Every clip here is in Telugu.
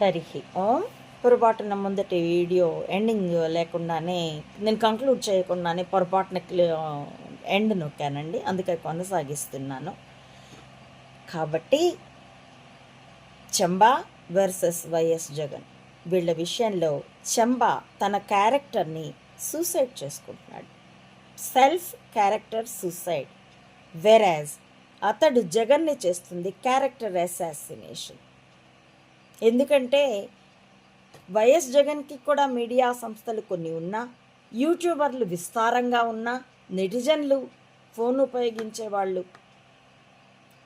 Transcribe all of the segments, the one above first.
హరి ఓం పొరపాటున ముందటి వీడియో ఎండింగ్ లేకుండానే నేను కంక్లూడ్ చేయకుండానే పొరపాటున ఎండ్ నొక్కానండి. అందుకే కొనసాగిస్తున్నాను. కాబట్టి చంబా వర్సెస్ వైఎస్ జగన్. వీళ్ళ విషయంలో చంబా తన క్యారెక్టర్ని సూసైడ్ చేసుకుంటున్నాడు. Self character suicide. వెరాజ్ అతడు జగన్ని చేస్తుంది క్యారెక్టర్ అసాసినేషన్. ఎందుకంటే వైఎస్ జగన్కి కూడా మీడియా సంస్థలు కొన్ని ఉన్నా యూట్యూబర్లు విస్తారంగా ఉన్నా నెటిజన్లు ఫోన్ ఉపయోగించే వాళ్ళు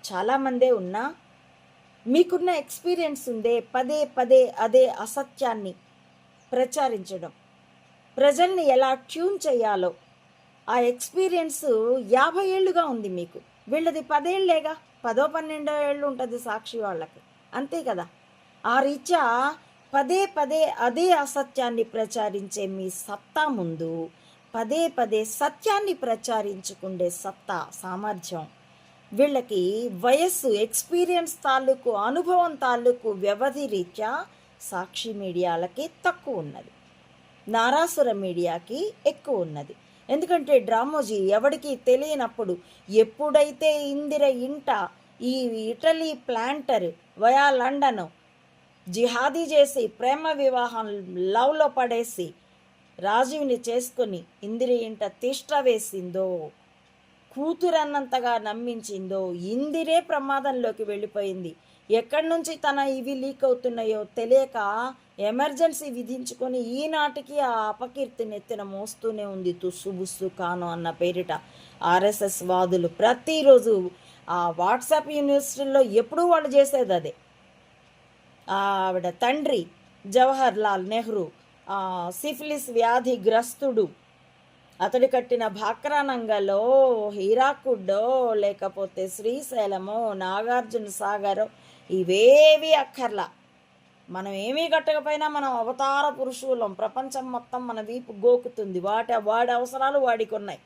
చాలామందే ఉన్నా మీకున్న ఎక్స్పీరియన్స్ ఉందే పదే పదే అదే అసత్యాన్ని ప్రచారించడం. ప్రజల్ని ఎలా ట్యూన్ చేయాలో ఆ ఎక్స్పీరియన్స్ యాభై ఏళ్ళుగా ఉంది మీకు. వీళ్ళది పదేళ్ళేగా? పదో పన్నెండో ఏళ్ళు ఉంటుంది సాక్షి వాళ్ళకి. అంతే కదా? ఆ రీత్యా పదే పదే అదే అసత్యాన్ని ప్రచారించే మీ సత్తా ముందు పదే పదే సత్యాన్ని ప్రచారించుకుండే సత్తా సామర్థ్యం. వీళ్ళకి వయస్సు ఎక్స్పీరియన్స్ తాలూకు అనుభవం తాలూకు వ్యవధి రీత్యా సాక్షి మీడియాలకి తక్కువ ఉన్నది. నారాసుర మీడియాకి ఎక్కువ ఉన్నది. ఎందుకంటే డ్రామోజీ ఎవడికి తెలియనప్పుడు ఎప్పుడైతే ఇందిర ఇంట ఈ ఇటలీ ప్లాంటర్ వయా లండన్ జిహాదీ చేసి ప్రేమ వివాహం లవ్లో పడేసి రాజీవ్ని చేసుకొని ఇందిరి ఇంట తిష్ట వేసిందో కూతురన్నంతగా నమ్మించిందో ఇందిరే ప్రమాదంలోకి వెళ్ళిపోయింది. ఎక్కడి నుంచి తన ఇవి లీక్ అవుతున్నాయో తెలియక ఎమర్జెన్సీ విధించుకొని ఈనాటికి ఆ అపకీర్తి నెత్తిన మోస్తూనే ఉంది తుస్సు బుస్సు కాను అన్న పేరిట. ఆర్ఎస్ఎస్ వాదులు ప్రతిరోజు ఆ వాట్సాప్ యూనివర్సిటీలో ఎప్పుడూ వాళ్ళు చేసేది అదే. ఆవిడ తండ్రి జవహర్ లాల్ నెహ్రూ సిఫిలిస్ వ్యాధిగ్రస్తుడు. అతడు కట్టిన భాక్రానంగలో హీరాకుడ్డో లేకపోతే శ్రీశైలమో నాగార్జున సాగరో ఇవేవి అక్కర్లా. మనం ఏమీ కట్టకపోయినా మనం అవతార పురుషులం. ప్రపంచం మొత్తం మన వీపు గోకుతుంది. వాటి వాడి అవసరాలు వాడికి ఉన్నాయి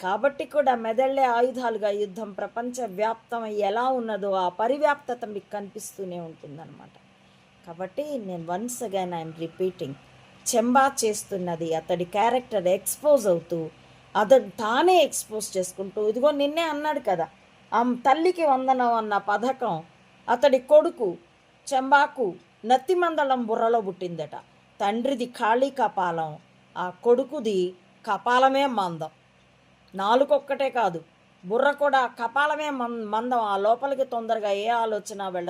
కాబట్టి కూడా మెదళ్ళే ఆయుధాలుగా యుద్ధం ప్రపంచవ్యాప్తం ఎలా ఉన్నదో ఆ పరివ్యాప్తత మీకు కనిపిస్తూనే ఉంటుందన్నమాట. కాబట్టి నేను వన్స్ అగైన్ ఐఎమ్ రిపీటింగ్ చెంబా చేస్తున్నది అతడి క్యారెక్టర్ ఎక్స్పోజ్ అవుతూ అతడు తానే ఎక్స్పోజ్ చేసుకుంటూ ఇదిగో నిన్నే అన్నాడు కదా ఆ తల్లికి వందనం అన్న పథకం అతడి కొడుకు చెంబాకు నత్తిమందళం బుర్రలో పుట్టిందట. తండ్రిది ఖాళీ కపాలం ఆ కొడుకుది కపాలమే మందం. నాలుకొక్కటే కాదు. బుర్ర కూడా కపాలమే మందం. ఆ లోపలికి తొందరగా ఏ ఆలోచన వెళ్ళదు.